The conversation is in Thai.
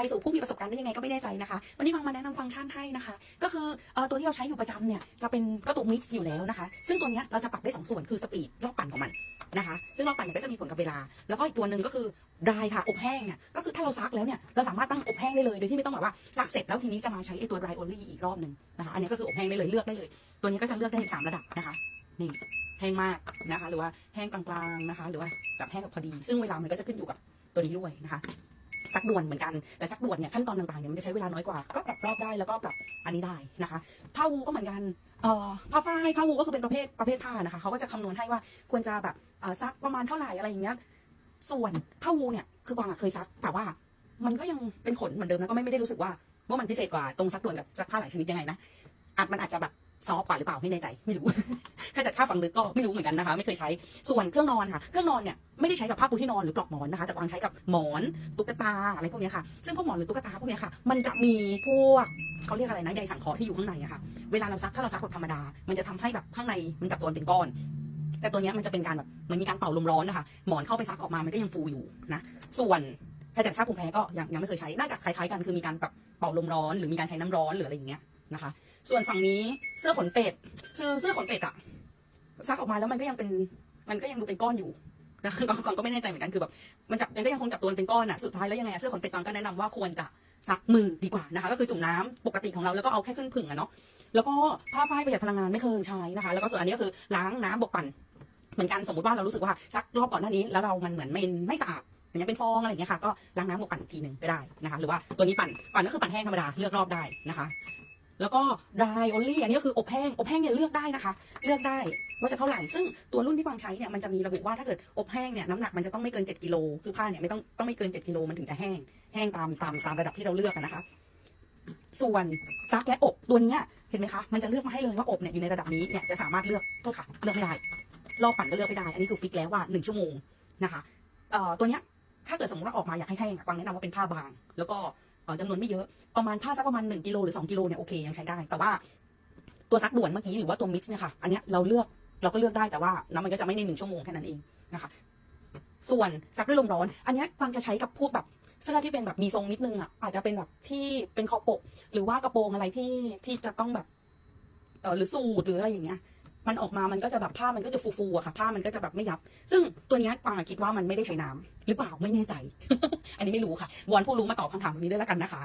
ภัยสู่ผู้มีประสบการณ์ได้ยังไงก็ไม่แน่ใจนะคะ วันนี้ฟังมาแนะนำฟังก์ชันให้นะคะ ก็คืออตัวที่เราใช้อยู่ประจำเนี่ยจะเป็นก็ตัวมิกซ์อยู่แล้วนะคะ ซึ่งตัวนี้เราจะปรับได้สองส่วนคือสปีดรอบปั่นของมันนะคะ ซึ่งรอบปั่นเนี่ยก็จะมีผลกับเวลา แล้วก็อีกตัวหนึ่งก็คือดรายค่ะอบแห้งเนี่ยก็คือถ้าเราซักแล้วเนี่ยเราสามารถตั้งอบแห้งได้เลยโดยที่ไม่ต้องแบบว่าซักเสร็จแล้วทีนี้จะมาใช้ไอตัว dry only อีกรอบหนึ่งนะคะอันนี้ก็คืออบแห้งได้เลยเลือกได้เลย ตัวนี้ก็จะเลือกได้สามระดับนะคะนี่แห้งมากนะคะ หรือว่าแห้งกลางๆนะคะ หรือว่าแบบแห้งแบบพอดี ซึ่งเวลามันก็จะขึ้นอยู่กับตัวนี้ด้วยนะคะ ซักด่วนเหมือนกันแต่ซักด่วนเนี่ยขั้นตอนต่างๆเนี่ยมันจะใช้เวลาน้อยกว่าก็ปรับรอบได้แล้วก็ปรับอันนี้ได้นะคะผ้าวูก็เหมือนกันเอ่อผ้าฝ้ายผ้าวูก็คือเป็นประเภทประเภทผ้านะคะเขาก็จะคำนวณให้ว่าควรจะแบบเอ่อซักประมาณเท่าไหร่อะไรอย่างเงี้ยส่วนผ้าวูเนี่ยคือกวางอะเคยซัก แต่ว่ามันก็ยังเป็นขนเหมือนเดิมนะก็ไม่ไม่ได้รู้สึกว่าว่ามันพิเศษกว่าตรงซักด่วนกับซักผ้าหลายชนิดยังไงนะอาจมันอาจจะแบบ ซอฟกว่าหรือเปล่าไม่แน่ใจไม่รู้ถ้าจากผ้าฝังลึกก็ไม่รู้เหมือนกันนะคะ ไม่เคยใช้ส่วนเครื่องนอนค่ะเครื่องนอนเนี่ยไม่ได้ใช้กับผ้าปูที่นอนหรือปลอกหมอนนะคะ แต่กวางใช้กับหมอนตุ๊กตาอะไรพวกนี้ค่ะซึ่งพวกหมอนหรือตุ๊กตาพวกนี้ค่ะ มันจะมีพวกเขาเรียกอะไรนะใยสังเคราะห์ที่อยู่ข้างในอะค่ะเวลาเราซักถ้าเราซักแบบธรรมดา มันจะทำให้แบบข้างในมันจับตัวเป็นก้อน แต่ตัวเนี้ยมันจะเป็นการแบบมือนมีการเป่าลมร้อนนะคะหมอนเข้าไปซักออกมามันก็ยังฟูอยู่นะส่วนถ้าจากถ้าภูมิแพ้ก็ยังยังไม่เคยใช้น่าจะคล้ายๆกันคือมีการแบบเป่าลมร้อนหรือมีการใช้น้ำร้อนหรืออะไรอย่างเงี้ย นะคะ ส่วนฝั่งนี้เสื้อขนเป็ดซื้อเสื้อขนเป็ดอะซักออกมาแล้วมันก็ยังเป็นมันก็ยังดูเป็นก้อนอยู่นะก่อนก่อนก็ไม่แน่ใจเหมือนกันคือแบบมันจับมันก็ยังคงจับตัวเป็นก้อนอะสุดท้ายแล้วยังไงเสื้อขนเป็ดตอนก็แนะนำว่าควรจะซักมือดีกว่านะคะ ก็คือจุ่มน้ำปกติของเราแล้วก็เอาแค่ครึ่งผึ่งอะเนาะแล้วก็ผ้าฝ้ายประหยัดพลังงานไม่เคยใช้นะคะ แล้วก็ส่วนอันนี้ก็คือล้างน้ำบกปั่นเหมือนกันสมมติว่าเรารู้สึกว่าซักรอบก่อนหน้านี้ แล้วเรามันเหมือนไม่ไม่สะอาดอย่างเงี้ยเป็นฟองอะไรอย่างเงี้ยค่ะก็ล้างน้ำบกปั่นอีกทีหนึ่งก็ได้นะคะ หรือว่าตัวนี้ปั่นปั่นก็คือปั่นแห้งธรรมดาเลือกรอบได้นะคะ แล้วก็ dry only อันนี้ก็คืออบแห้ง อบแห้งเนี่ยเลือกได้นะคะ เลือกได้ว่าจะเท่าไหร่ ซึ่งตัวรุ่นที่กวางใช้เนี่ยมันจะมีระบุว่าถ้าเกิดอบแห้งเนี่ยน้ำหนักมันจะต้องไม่เกิน 7กิโล คือผ้าเนี่ยไม่ต้องต้องไม่เกิน 7กิโลมันถึงจะแห้ง แห้งตามตามตามระดับที่เราเลือกนะคะ ส่วนซักและอบตัวนี้เห็นไหมคะ มันจะเลือกมาให้เลยว่าอบเนี่ยอยู่ในระดับนี้เนี่ยจะสามารถเลือกโทษค่ะ เลือกไม่ได้ รอบปั่นก็เลือกไม่ได้ อันนี้คือฟิกแล้วว่าหนึ่งชั่วโมงนะคะ เอ่อตัวเนี้ยถ้าเกิดสมมติว่าออกมาอยากให้แห้งกวางแนะนำว่าเป็นผ้าบาง แล้วก็ จำนวนไม่เยอะประมาณผ้าสักประมาณหนึ่งกิโลหรือสองกิโลเนี่ยโอเคยังใช้ได้ แต่ว่าตัวซักด่วนเมื่อกี้หรือว่าตัวมิกซ์เนี่ยค่ะอันเนี้ยเราเลือกเราก็เลือกได้แต่ว่าน้ำมันก็จะไม่ในหนึ่งชั่วโมงแค่นั้นเองนะคะ ส่วนซักด้วยลมร้อน อันเนี้ยกวางจะใช้กับพวกแบบเสื้อที่เป็นแบบมีทรงนิดนึงอะอาจจะเป็นแบบที่เป็นคอปก หรือว่ากระโปรงอะไรที่ที่จะต้องแบบเออหรือสูทหรืออะไรอย่างเงี้ย มันออกมามันก็จะแบบผ้ามันก็จะฟูๆอะค่ะผ้ามันก็จะแบบไม่ยับ ซึ่งตัวนี้กวางคิดว่ามันไม่ได้ใช้น้ำหรือเปล่าไม่แน่ใจ อันนี้ไม่รู้ค่ะวอนผู้รู้มาตอบคำถามตรงนี้ด้วยแล้วกันนะคะ